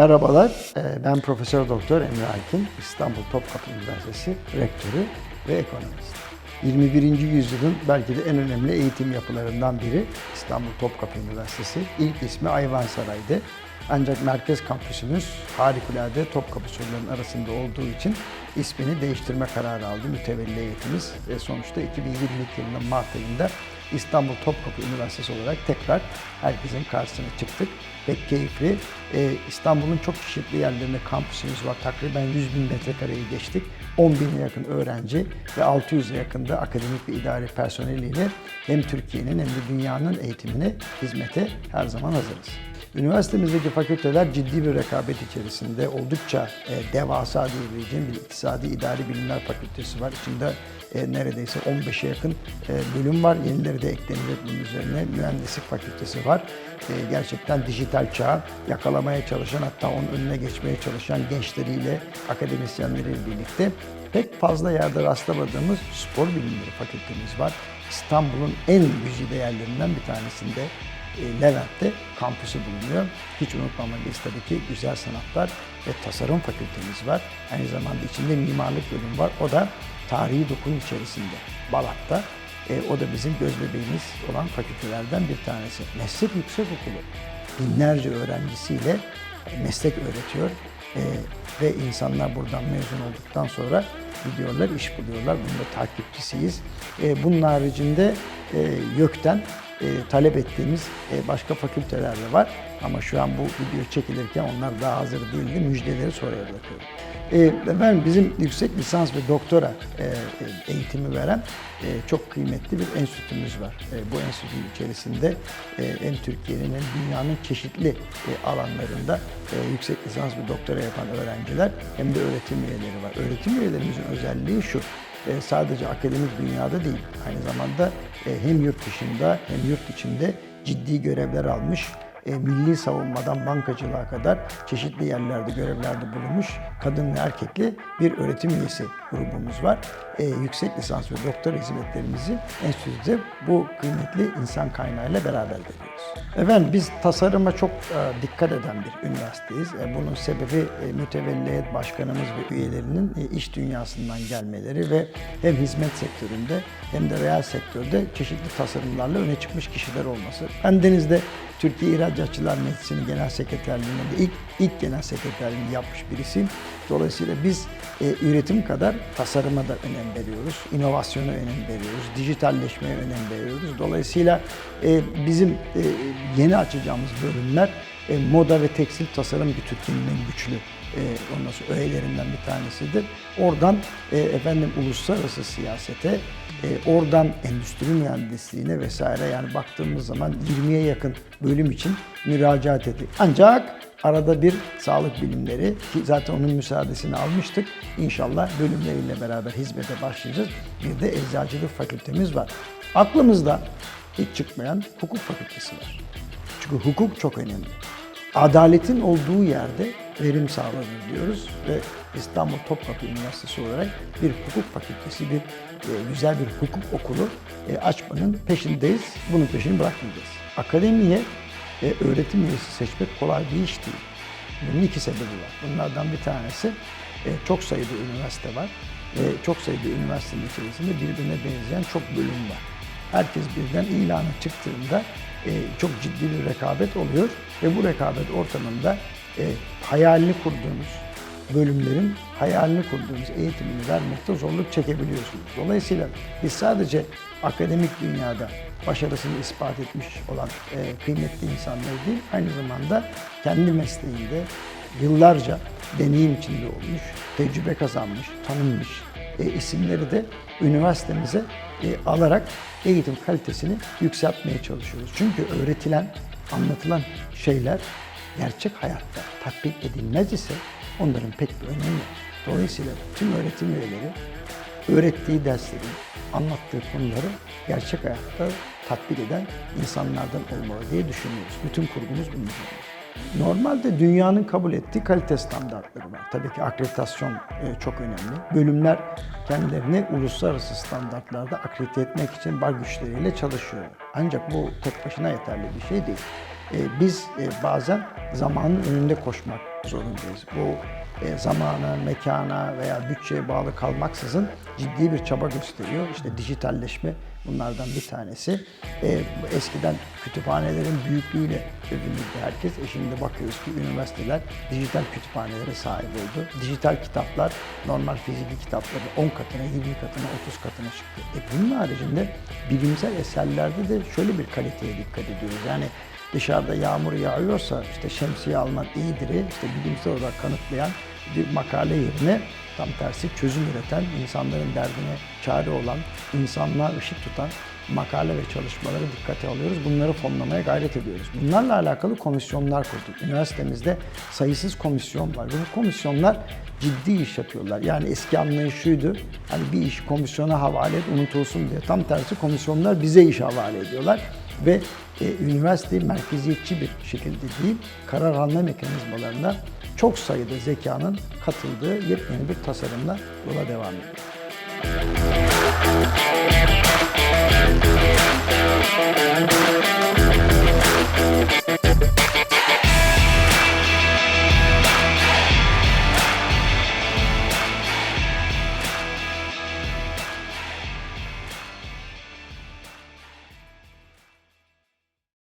Merhabalar, e, ben Profesör Doktor Emre Alkin, İstanbul Topkapı Üniversitesi Rektörü ve ekonomist. 21. yüzyılın belki de en önemli eğitim yapılarından biri İstanbul Topkapı Üniversitesi. İlk ismi Ayvansaray'dı. Ancak merkez kampüsümüz harikulade Topkapı surlarının arasında olduğu için ismini değiştirme kararı aldı mütevelli heyetimiz. Ve sonuçta 2022 yılının Mart ayında İstanbul Topkapı Üniversitesi olarak tekrar herkesin karşısına çıktık. Pek keyifli. Ee, İstanbul'un çok çeşitli yerlerinde kampüsümüz var. Takriben 100 bin metrekareyi geçtik. 10 bine yakın öğrenci ve 600'e yakın da akademik ve idari personeliyle hem Türkiye'nin hem de dünyanın eğitimine hizmete her zaman hazırız. Üniversitemizdeki fakülteler ciddi bir rekabet içerisinde oldukça e, devasa diyebileceğim bir iktisadi idari bilimler fakültesi var. İçinde e, neredeyse 15'e yakın e, bölüm var. Yenileri de eklenecek bunun üzerine. Mühendislik fakültesi var. E, gerçekten dijital çağı yakalamaya çalışan hatta onun önüne geçmeye çalışan gençleriyle, akademisyenleriyle birlikte pek fazla yerde rastlamadığımız spor bilimleri fakültemiz var. İstanbul'un en güzide yerlerinden bir tanesinde e, Levent'te kampüsü bulunuyor. Hiç unutmamalıyız tabii ki güzel sanatlar ve tasarım fakültemiz var. Aynı zamanda içinde mimarlık bölümü var. O da tarihi dokun içerisinde Balat'ta. E, o da bizim göz bebeğimiz olan fakültelerden bir tanesi. Meslek Yüksek Okulu binlerce öğrencisiyle meslek öğretiyor. E, ve insanlar buradan mezun olduktan sonra gidiyorlar, iş buluyorlar. Bunun da takipçisiyiz. E, bunun haricinde e, YÖK'ten e, talep ettiğimiz başka fakülteler de var. Ama şu an bu video çekilirken onlar daha hazır değildi. Müjdeleri sonraya bırakıyorum. E, ben bizim yüksek lisans ve doktora eğitimi veren çok kıymetli bir enstitümüz var. Bu enstitünün içerisinde e, hem Türkiye'nin hem dünyanın çeşitli alanlarında yüksek lisans ve doktora yapan öğrenciler hem de öğretim üyeleri var. Öğretim üyelerimizin özelliği şu, e, sadece akademik dünyada değil, aynı zamanda e, hem yurt dışında hem yurt içinde ciddi görevler almış, e, milli savunmadan bankacılığa kadar çeşitli yerlerde görevlerde bulunmuş kadın ve erkekli bir öğretim üyesi grubumuz var. E, yüksek lisans ve doktora hizmetlerimizi enstitüde bu kıymetli insan kaynağıyla beraber veriyoruz. Efendim biz tasarıma çok e, dikkat eden bir üniversiteyiz. E, bunun sebebi e, mütevelli başkanımız ve üyelerinin e, iş dünyasından gelmeleri ve hem hizmet sektöründe hem de reel sektörde çeşitli tasarımlarla öne çıkmış kişiler olması. Ben Deniz'de Türkiye İhracatçılar Meclisi'nin genel sekreterliğinde de ilk, ilk genel sekreterliğini yapmış birisiyim. Dolayısıyla biz e, üretim kadar tasarıma da önem veriyoruz, inovasyona önem veriyoruz, dijitalleşmeye önem veriyoruz. Dolayısıyla e, bizim e, yeni açacağımız bölümler e, moda ve tekstil tasarım ki Türkiye'nin en güçlü e, ondan sonra öğelerinden bir tanesidir. Oradan e, efendim uluslararası siyasete, e, oradan endüstri mühendisliğine vesaire yani baktığımız zaman 20'ye yakın bölüm için müracaat ettik. Ancak arada bir sağlık bilimleri ki zaten onun müsaadesini almıştık. İnşallah bölümleriyle beraber hizmete başlayacağız. Bir de eczacılık fakültemiz var. Aklımızda hiç çıkmayan hukuk fakültesi var. Çünkü hukuk çok önemli. Adaletin olduğu yerde verim sağlanır diyoruz ve İstanbul Topkapı Üniversitesi olarak bir hukuk fakültesi, bir e, güzel bir hukuk okulu e, açmanın peşindeyiz. Bunun peşini bırakmayacağız. Akademiye e, öğretim üyesi seçmek kolay bir iş değil. Bunun iki sebebi var. Bunlardan bir tanesi e, çok sayıda üniversite var. E, çok sayıda üniversitenin içerisinde birbirine benzeyen çok bölüm var. Herkes birden ilana çıktığında e, çok ciddi bir rekabet oluyor ve bu rekabet ortamında e, hayalini kurduğunuz bölümlerin hayalini kurduğunuz eğitimini vermekte zorluk çekebiliyorsunuz. Dolayısıyla biz sadece akademik dünyada başarısını ispat etmiş olan e, kıymetli insanlar değil, aynı zamanda kendi mesleğinde yıllarca deneyim içinde olmuş, tecrübe kazanmış, tanınmış e, isimleri de üniversitemize e, alarak eğitim kalitesini yükseltmeye çalışıyoruz. Çünkü öğretilen, anlatılan şeyler gerçek hayatta tatbik edilmez ise onların pek bir önemi yok. Dolayısıyla tüm öğretim üyeleri öğrettiği dersleri, anlattığı konuları gerçek hayatta tatbik eden insanlardan olmalı diye düşünüyoruz. Bütün kurgumuz bunun üzerine. Normalde dünyanın kabul ettiği kalite standartları var. Tabii ki akreditasyon e, çok önemli. Bölümler kendilerini uluslararası standartlarda akredite etmek için var güçleriyle çalışıyor. Ancak bu tek başına yeterli bir şey değil. E, Biz e, bazen zamanın önünde koşmak zorundayız. Bu e, zamana, mekana veya bütçeye bağlı kalmaksızın ciddi bir çaba gösteriyor. İşte dijitalleşme bunlardan bir tanesi. E, eskiden kütüphanelerin büyüklüğüyle övünürdü herkes. E şimdi bakıyoruz ki üniversiteler dijital kütüphanelere sahip oldu. Dijital kitaplar normal fiziki kitapların 10 katına, 20 katına, 30 katına çıktı. E bunun haricinde bilimsel eserlerde de şöyle bir kaliteye dikkat ediyoruz. Yani dışarıda yağmur yağıyorsa işte şemsiye almak iyidir. işte bilimsel olarak kanıtlayan bir makale yerine tam tersi çözüm üreten, insanların derdine çare olan, insanlığa ışık tutan makale ve çalışmaları dikkate alıyoruz. Bunları fonlamaya gayret ediyoruz. Bunlarla alakalı komisyonlar kurduk. Üniversitemizde sayısız komisyon var. Bu komisyonlar ciddi iş yapıyorlar. Yani eski anlayış şuydu, hani bir iş komisyona havale et, unutulsun diye. Tam tersi komisyonlar bize iş havale ediyorlar. Ve e, üniversiteyi merkeziyetçi bir şekilde değil, karar alma mekanizmalarında çok sayıda zekanın katıldığı yepyeni bir tasarımla yola devam ediyor.